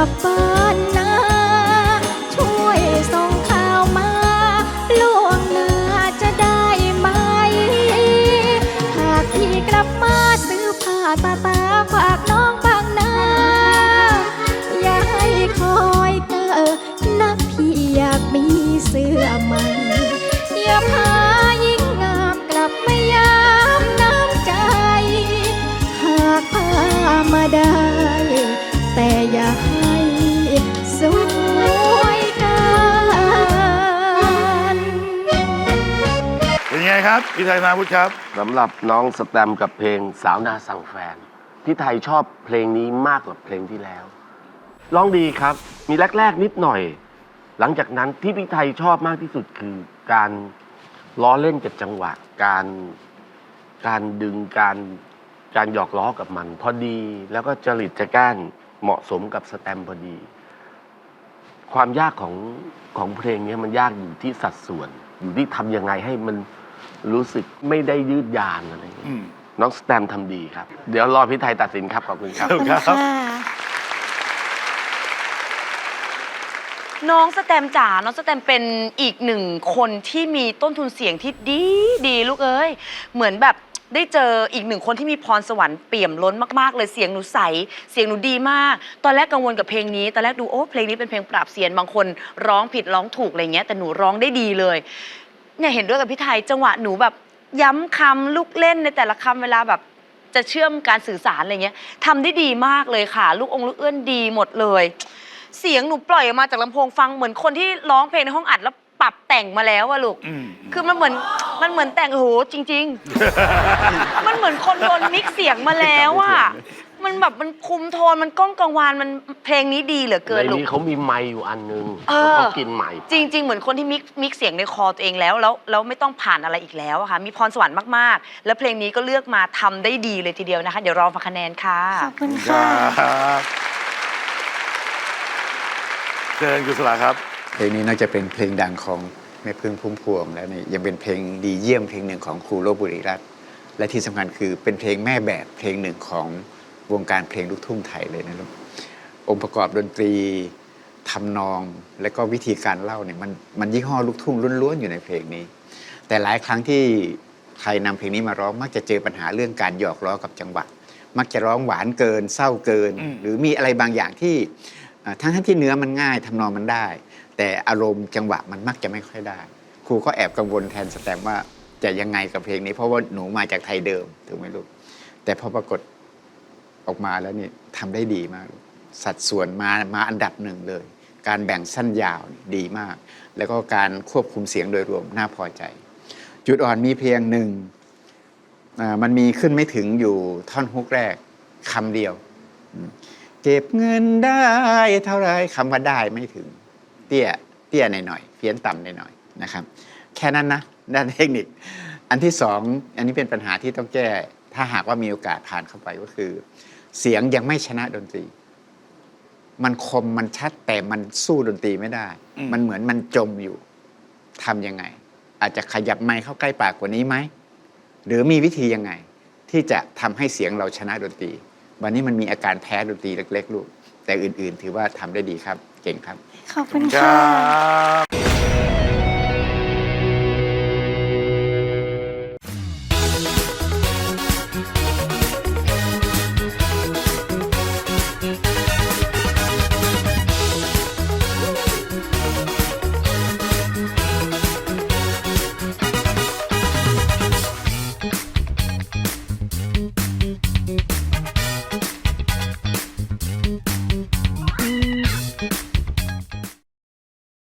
ลับบ้านนะช่วยส่งข่าวมาล่วงเน้าจะได้ไหม หากพี่กลับมาซื้อผ้าตาตา ครับพี่ไทยนาพุทธครับ สำหรับน้องสแตมกับเพลงสาวนาสั่งแฟน พี่ไทยชอบเพลงนี้มากกว่าเพลงที่แล้วร้องดีครับ มีแรก ๆ นิดหน่อย หลังจากนั้นที่พี่ไทยชอบมากที่สุดคือการล้อเล่นกับจังหวะ การการดึงการการหยอกล้อกับมัน พอดีแล้วก็จริตจะก้านเหมาะสมกับสแตมพอดี ความยากของของเพลงนี้มันยากอยู่ที่สัดส่วน อยู่ที่ทำยังไงให้มัน รู้สึกไม่ได้ยืดยานอะไรอย่างเงี้ยอืมน้องสแตมทำดีครับ เดี๋ยวรอพี่ไทยตัดสินครับขอบคุณครับ ขอบคุณครับน้องสแตมจ๋า น้องสแตมเป็นอีกหนึ่งคนที่มีต้นทุนเสียงที่ดีดีลูกเอ้ย เหมือนแบบได้เจออีกหนึ่งคนที่มีพรสวรรค์เปี่ยมล้นมากๆ เลยเสียงหนูใส เสียงหนูดีมาก ตอนแรกกังวลกับเพลงนี้ ตอนแรกดูโอ้เพลงนี้เป็นเพลงปราบเสียนบางคนร้องผิดร้องถูกอะไรเงี้ยแต่หนูร้องได้ดีเลย เนี่ยเห็นด้วยกับพี่ไทยจังหวะหนูแบบย้ำคำลูกเล่นในแต่ละคำเวลาแบบจะเชื่อมการสื่อสารอะไรเงี้ยทำได้ดีมากเลยค่ะ ลูกองค์ลูกเอื้อนดีหมดเลย เสียงหนูปล่อยออกมาจากลำโพงฟังเหมือนคนที่ร้องเพลงในห้องอัดแล้วปรับแต่งมาแล้วอะลูก อืม คือมันเหมือนมันเหมือนแต่งโอ้โหจริง ๆ มันเหมือนคนโดนมิกซ์เสียงมาแล้วอะ มันแบบมันคุมโทนมันก้องกังวานมันเพลงนี้ดีเหลือเกินในลูก นี้เขามีไมค์อยู่อันนึงเออ เขากินไมค์จริง ๆ เหมือนคนที่มิกมิกเสียงในคอตัวเองแล้วแล้วแล้วไม่ต้องผ่านอะไรอีกแล้วอะค่ะ มีพรสวรรค์มากๆ แล้วเพลงนี้ก็เลือกมาทำได้ดีเลยทีเดียวนะคะ เดี๋ยวรอฟังคะแนนค่ะ ขอบคุณคค่ะ รับเชิญกุศลาครับ เพลงนี้น่าจะเป็นเพลงดังของแม่พึ่งพุ่มพวงแล้วนี่ยังเป็นเพลงดีเยี่ยมเพลงหนึ่งของครูโรบุรีรัตน์และที่สำคัญคือเป็นเพลงแม่แบบเพลงหนึ่งของ วงการเพลงลูกทุ่งไทยเลยนะลูกองค์ประกอบดนตรีทำนอง และก็วิธีการเล่าเนี่ยมันมันยี่ห้อลูกทุ่งล้วนๆอยู่ในเพลงนี้ แต่หลายครั้งที่ใครนำเพลงนี้มาร้องมักจะเจอปัญหาเรื่องการหยอกล้อกับจังหวะมักจะร้องหวานเกิน เศร้าเกินอืมหรือมีอะไรบางอย่างที่เอ่อทั้งทั้งที่เนื้อมันง่ายทำนองมันได้ แต่อารมณ์จังหวะมันมักจะไม่ค่อยได้ ครูก็แอบกังวลแทนสแตมว่าจะยังไงกับเพลงนี้ เพราะว่าหนูมาจากไทยเดิมถูกไหมลูกแต่พอปรากฏ ออกมาแล้วนี่ทำได้ดีมาก สัดส่วนมามาอันดับหนึ่งเลย การแบ่งสั้นยาวดีมาก แล้วก็การควบคุมเสียงโดยรวมน่าพอใจ จุดอ่อนมีเพียงหนึ่งมันมีขึ้นไม่ถึงอยู่ท่อนฮุกแรกคำเดียว เก็บเงินได้เท่าไรคำว่าได้ไม่ถึง เตี้ยเตี้ยหน่อยๆเพี้ยนต่ำหน่อยๆนะครับ แค่นั้นนะด้านเทคนิค อันที่สองอันนี้เป็นปัญหาที่ต้องแก้ ถ้าหากว่ามีโอกาสผ่านเข้าไปก็คือ เสียงยังไม่ชนะดนตรี มันคมมันชัดแต่มันสู้ดนตรีไม่ได้อืมมันเหมือนมันจมอยู่ทำยังไง อาจจะขยับไมค์เข้าใกล้ปากกว่านี้ไหมหรือมีวิธียังไง ที่จะทำให้เสียงเราชนะดนตรี วันนี้มันมีอาการแพ้ดนตรีเล็ก ๆ ลูกแต่อื่น ๆ ถือว่าทำได้ดีครับ เก่งครับ ขอบคุณคค่ะรับ